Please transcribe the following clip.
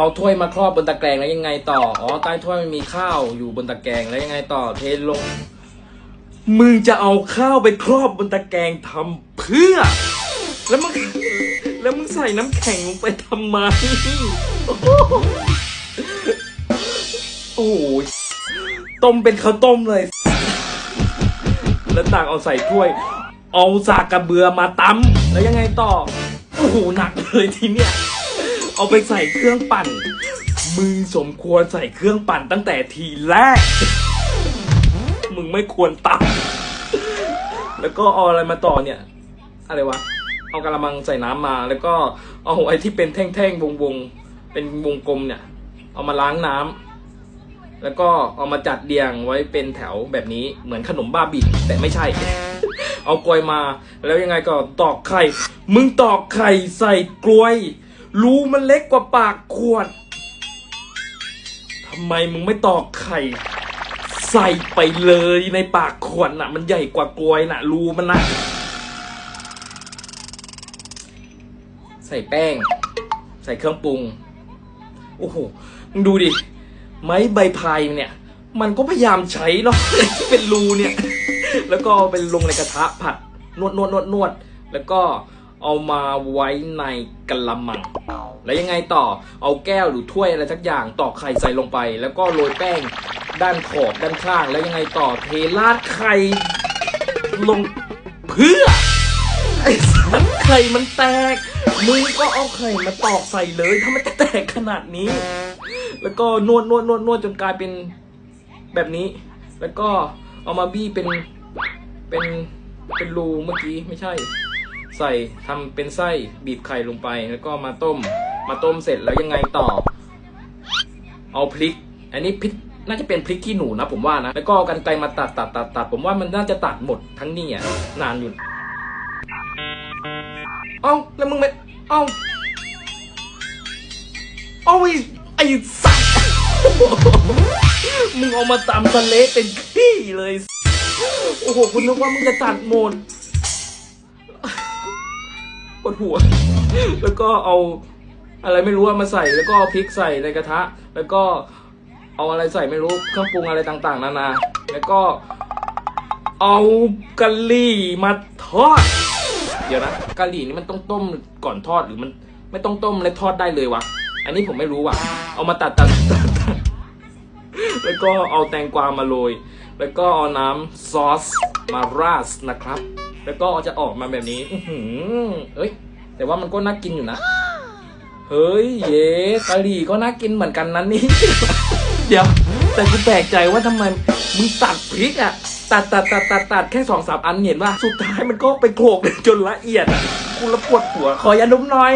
เอาถ้วยมาครอบบนตะแกรงแล้วยังไงต่อ อ๋อ ใต้ถ้วยมันมีข้าวอยู่บนตะแกรงแล้วยังไงต่อ เทลง มึงจะเอาข้าวไปครอบบนตะแกรงทำเพื่อ แล้วมึง แล้วมึงใส่น้ำแข็งลงไปทำไม โอ้โห ต้มเป็นข้าวต้มเลย แล้วตักเอาใส่ถ้วย เอาสากกระเบือมาตำแล้วยังไงต่อ โอ้โห หนักเลยทีเนี้ย เอาไปใส่เครื่องปั่น มึงสมควรใส่เครื่องปั่นตั้งแต่ทีแรก มึงไม่ควรตำแล้วก็เอาอะไรมาต่อเนี่ย อะไรวะ เอากระมังใส่น้ำมา แล้วก็เอาไอ้ที่เป็นแท่งๆวงๆ เป็นวงกลมเนี่ย เอามาล้างน้ำ แล้วก็เอามาจัดเรียงไว้เป็นแถวแบบนี้ เหมือนขนมบ้าบินแต่ไม่ใช่ เอากลวยมา แล้วยังไงก็ตอกไข่ มึงตอกไข่ใส่กลวย รูมันเล็กกว่าปากขวดทำไมมึงไม่ตอกไข่ ใส่ไปเลยในปากขวดน่ะ มันใหญ่กว่ากลวยน่ะ รูมันน่ะใส่แป้ง ใส่เครื่องปรุง โอ้โหมึงดูดิ ไม้ใบพายเนี่ย มันก็พยายามใช้เนาะเป็นรูเนี่ย แล้วก็เอาไปลงในกระทะผัดนวดนวดนวดนวดแล้วก็ เอามาไว้ในกระมัง แล้วยังไงต่อเอาแก้วหรือถ้วยอะไรสักอย่างตอกไข่ใส่ลงไป แล้วก็โรยแป้งด้านขอบด้านข้าง แล้วยังไงต่อเทราดไข่ลงเพื่อไอ้สัตว์ไข่มันแตกมึงก็เอาไข่มาตอกใส่เลยถ้ามันจะแตกขนาดนี้ แล้วก็นวดนวดนวดนวดจนกลายเป็นแบบนี้ แล้วก็เอามาบี้เป็นเป็นเป็นรูเมื่อกี้ไม่ใช่ ใส่ทำเป็นไส้บีบไข่ลงไป แล้วก็มาต้ม มาต้มเสร็จแล้วยังไงต่อ เอาพริก อันนี้พริกน่าจะเป็นพริกขี้หนูนะผมว่านะ แล้วก็เอากันไกมาตัดตัดตัดตัดผมว่ามันน่าจะตัดหมดทั้งนี่อะนานอยู่เอาแล้วมึงไม่เอาเอาไอ้ไอ้สัตว์มึงเอามาตำทะเลเป็นขี้เลย โอ้โห คุณนึกว่ามึงจะตัดหมด วดหัว แล้วก็เอาอะไรไม่รู้มาใส่ แล้วก็เอาพริกใส่ในกระทะ แล้วก็เอาอะไรใส่ไม่รู้เครื่องปรุงอะไรต่างๆ นานา แล้วก็เอากะหรี่มาทอด เดี๋ยวนะกะหรี่นี่มันต้องต้มก่อนทอดหรือมัน ไม่ต้องต้มแล้วทอดได้เลยวะ อันนี้ผมไม่รู้ว่ะ เอามาตัดตัดตัดตัดแล้วก็เอาแตงกวามาโรย แล้วก็เอาน้ำซอสมาราดนะครับ แล้วก็จะออกมาแบบนี้ อื้อหือเอ้ย แต่ว่ามันก็น่ากินอยู่นะ เฮ้ย เย้กะหรี่ก็น่ากินเหมือนกันนั้นนี่ เดี๋ยว แต่กูแปลกใจว่าทำไมมึงตัดพริกอะ ตัดตัดตัดตัดตัดแค่สองสามอันเห็นว่า สุดท้ายมันก็ไปโขลกจนละเอียดอะกูละปวดหัว ขอยาดมหน่อย